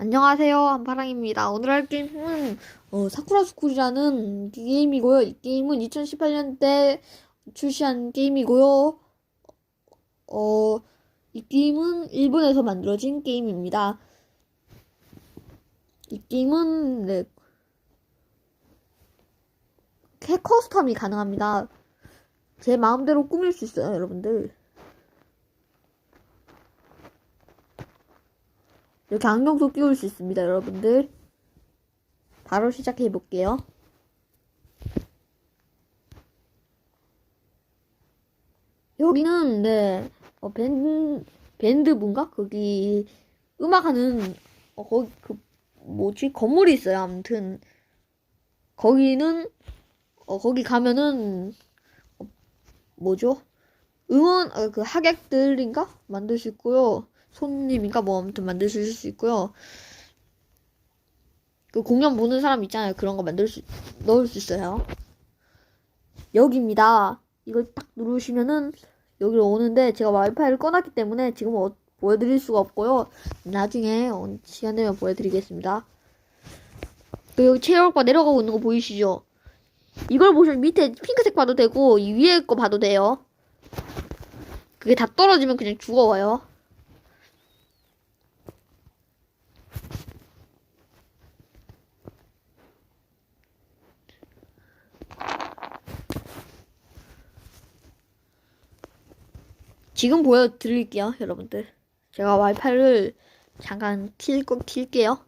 안녕하세요 한파랑입니다. 오늘 할 게임은 어, 사쿠라 스쿨이라는 게임이고요. 이 게임은 2018년때 출시한 게임이고요. 어, 이 게임은 일본에서 만들어진 게임입니다. 이 게임은 네, 캣 커스텀이 가능합니다. 제 마음대로 꾸밀 수 있어요, 여러분들. 이렇게 안경도 끼울 수 있습니다, 여러분들. 바로 시작해 볼게요. 여기는 네 어, 밴드 밴드분가 거기 음악하는 어, 거기 그 뭐지 건물이 있어요. 아무튼 거기는 어, 거기 가면은 어, 뭐죠? 응원 어, 그 하객들인가 만들 수 있고요. 손님인가 뭐 아무튼 만드실 수 있고요. 그 공연 보는 사람 있잖아요. 그런 거 만들 수 넣을 수 있어요. 여기입니다. 이걸 딱 누르시면은 여기로 오는데 제가 와이파이를 꺼놨기 때문에 지금 어, 보여드릴 수가 없고요. 나중에 어, 시간 되면 보여드리겠습니다. 그 여기 체력바 내려가고 있는 거 보이시죠? 이걸 보시면 밑에 핑크색 봐도 되고 이 위에 거 봐도 돼요. 그게 다 떨어지면 그냥 죽어와요. 지금 보여드릴게요, 여러분들. 제가 와이파이를 잠깐 킬, 거 킬게요.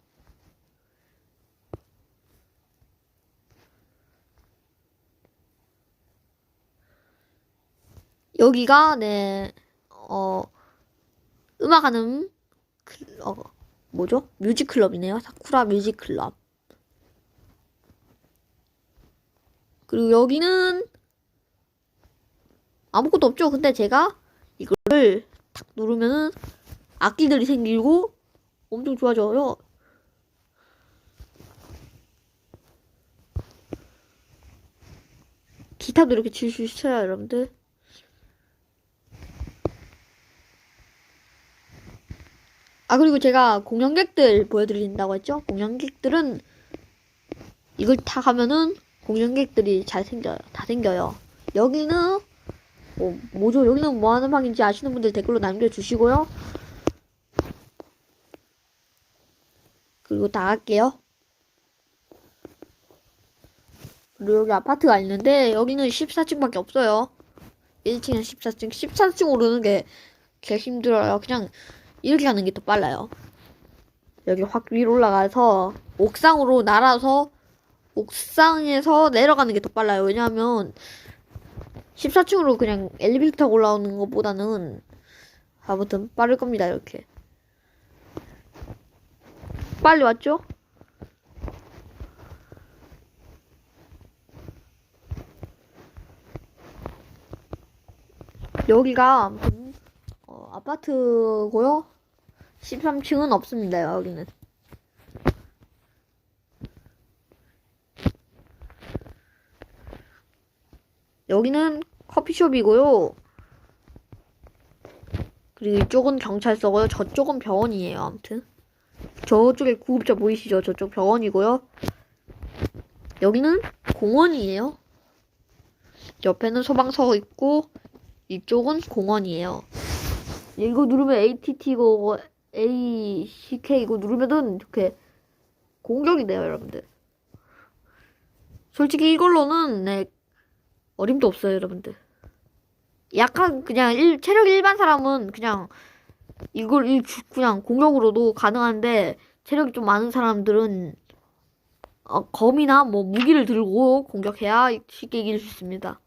여기가, 네, 어, 음악하는, 클- 어, 뭐죠? 뮤직클럽이네요. 사쿠라 뮤직클럽. 그리고 여기는 아무것도 없죠. 근데 제가 이거를 탁 누르면은 악기들이 생기고 엄청 좋아져요. 기타도 이렇게 칠 수 있어요, 여러분들. 아, 그리고 제가 공연객들 보여드린다고 했죠? 공연객들은 이걸 다 가면은 공연객들이 잘 생겨요. 다 생겨요. 여기는 뭐, 뭐죠? 여기는 뭐 하는 방인지 아시는 분들 댓글로 남겨주시고요. 그리고 다 할게요. 그리고 여기 아파트가 있는데, 여기는 14층밖에 없어요. 1층에 14층, 14층 오르는 게 개 힘들어요. 그냥 이렇게 가는 게 더 빨라요. 여기 확 위로 올라가서 옥상으로 날아서 옥상에서 내려가는 게 더 빨라요. 왜냐하면 14층으로 그냥 엘리베이터 타고 올라오는 것보다는 아무튼 빠를 겁니다 이렇게. 빨리 왔죠? 여기가 아무튼 어, 아파트고요. 13층은 없습니다 여기는 여기는 커피숍이고요. 그리고 이쪽은 경찰서고요. 저쪽은 병원이에요. 아무튼 저쪽에 구급차 보이시죠? 저쪽 병원이고요. 여기는 공원이에요. 옆에는 소방서 있고 이쪽은 공원이에요. 이거 누르면 ATT고 ACK 이거 누르면은 이렇게 공격이 돼요, 여러분들. 솔직히 이걸로는 네, 어림도 없어요, 여러분들. 약간 그냥 일, 체력 일반 사람은 그냥 이걸 일, 주- 그냥 공격으로도 가능한데 체력이 좀 많은 사람들은 어, 검이나 뭐 무기를 들고 공격해야 쉽게 이길 수 있습니다.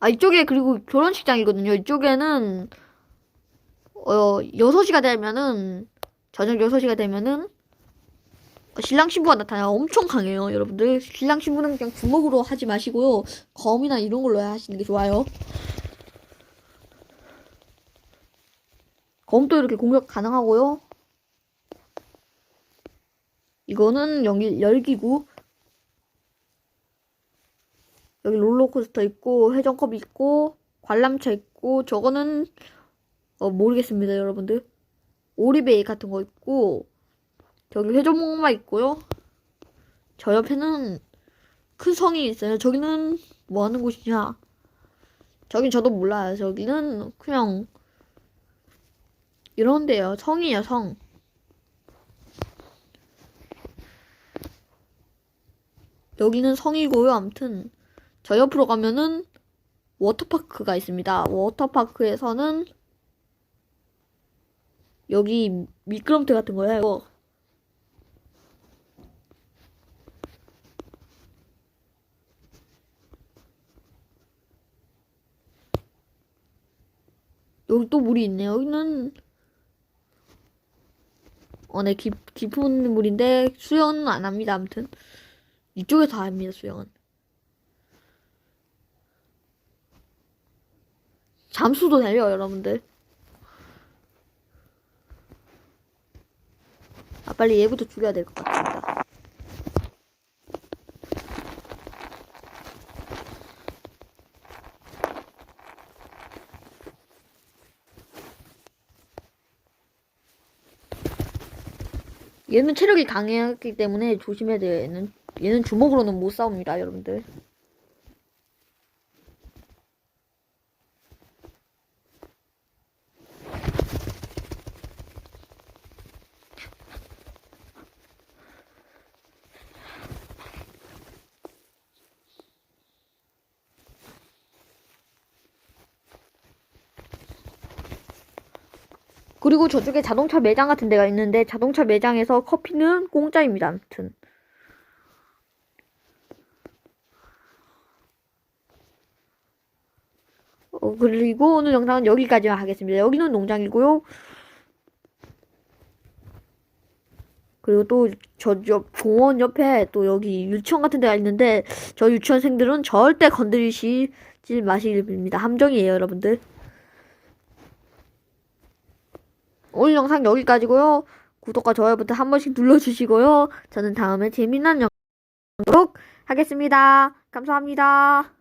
아 이쪽에 그리고 결혼식장이거든요. 이쪽에는 어 6시가 되면은 저녁 6시가 되면은 신랑 신부가 나타나요. 엄청 강해요, 여러분들. 신랑 신부는 그냥 주먹으로 하지 마시고요. 검이나 이런 걸로 하시는 게 좋아요. 검도 이렇게 공격 가능하고요. 이거는 여기 열기구. 여기 롤러코스터 있고 회전컵 있고 관람차 있고 저거는 어, 모르겠습니다, 여러분들. 오리베이 같은 거 있고, 저기 회전목마 있고요. 저 옆에는 큰 성이 있어요. 저기는 뭐 하는 곳이냐? 저긴 저도 몰라요. 저기는 그냥 이런데요. 성이에요, 성. 여기는 성이고요. 아무튼 저 옆으로 가면은 워터파크가 있습니다. 워터파크에서는 여기 미끄럼틀 같은 거예요. 여기 또 물이 있네요. 여기는 어, 네, 깊, 깊은 물인데 수영은 안 합니다. 아무튼 이쪽에서 합니다. 수영은. 잠수도 돼요, 여러분들. 아, 빨리 얘부터 죽여야 될 것 같습니다. 얘는 체력이 강했기 때문에 조심해야 돼요. 얘는 얘는 주먹으로는 못 싸웁니다, 여러분들. 그리고 저쪽에 자동차 매장 같은 데가 있는데 자동차 매장에서 커피는 공짜입니다. 아무튼. 어, 그리고 오늘 영상은 여기까지만 하겠습니다. 여기는 농장이고요. 그리고 또 저쪽 공원 옆에 또 여기 유치원 같은 데가 있는데 저 유치원생들은 절대 건드리시지 마시길 니다 함정이에요, 여러분들. 오늘 영상 여기까지고요. 구독과 좋아요 버튼 한 번씩 눌러주시고요. 저는 다음에 재미난 영상으로 하겠습니다. 감사합니다.